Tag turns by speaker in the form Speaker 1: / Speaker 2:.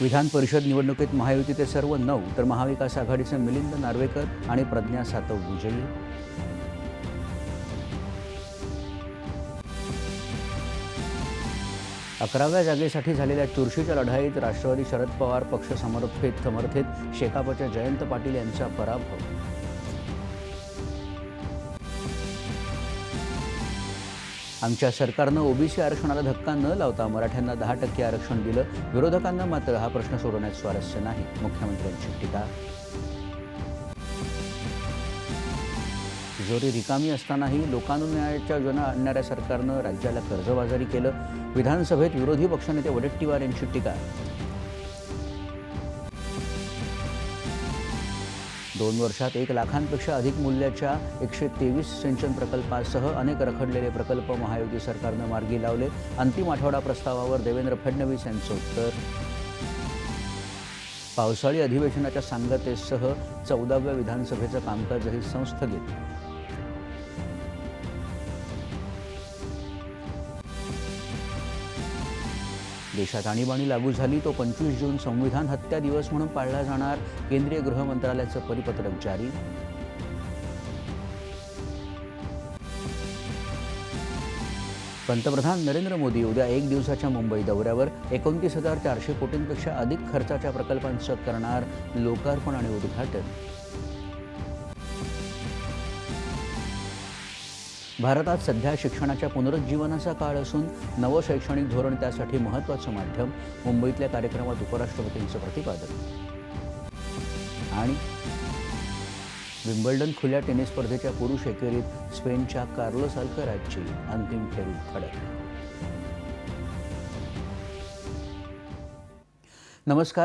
Speaker 1: विधान परिषद निवडणुकीत महायुतीचे सर्व नऊ तर महाविकास आघाडीचे मिलिंद नार्वेकर आणि प्रज्ञा सातव विजयी. अकराव्या जागेसाठी झालेल्या चुरशीच्या लढाईत राष्ट्रवादी शरद पवार पक्ष समर्थित समर्थित शेकापच्या जयंत पाटील यांचा पराभव. आमच्या सरकारनं ओबीसी आरक्षणाला धक्का न लावता मराठ्यांना दहा टक्के आरक्षण दिलं. विरोधकांना मात्र हा प्रश्न सोडवण्यात स्वारस्य नाही. मुख्यमंत्र्यांची टीका. तिजोरी रिकामी असतानाही लोकानुन्यायाच्या योजना आणणाऱ्या सरकारनं राज्याला कर्जबाजारी केलं. विधानसभेत विरोधी पक्षनेते वडेट्टीवार यांची टीका. दोन वर्षात एक लाखांपेक्षा अधिक मूल्याच्या एकशे तेवीस सिंचन प्रकल्पासह अनेक रखडलेले प्रकल्प महायुती सरकारनं मार्गी लावले. अंतिम आठवडा प्रस्तावावर देवेंद्र फडणवीस यांचं उत्तर. पावसाळी अधिवेशनाच्या सांगतेसह चौदाव्या विधानसभेचं कामकाजही संस्थगित देशात आणीबाणी लागू झाली तो पंचवीस जून संविधान हत्या दिवस म्हणून पाळला जाणार केंद्रीय गृह मंत्रालयाचं परिपत्रक जारी. पंतप्रधान नरेंद्र मोदी उद्या एक दिवसाच्या मुंबई दौऱ्यावर एकोणतीस हजार चारशे कोटींपेक्षा अधिक खर्चाच्या प्रकल्पांचं करणार लोकार्पण आणि उद्घाटन. भारतात सध्या शिक्षणाच्या पुनरुज्जीवनाचा काळ असून नवं शैक्षणिक धोरण त्यासाठी महत्त्वाचं माध्यम मुंबईतल्या कार्यक्रमात उपराष्ट्रपतींचं प्रतिपादन. आणि विम्बल्डन खुल्या टेनिस स्पर्धेच्या पुरुष एकेरीत स्पेनच्या कार्लोस अल्कराजची अंतिम फेरीत धडक नमस्कार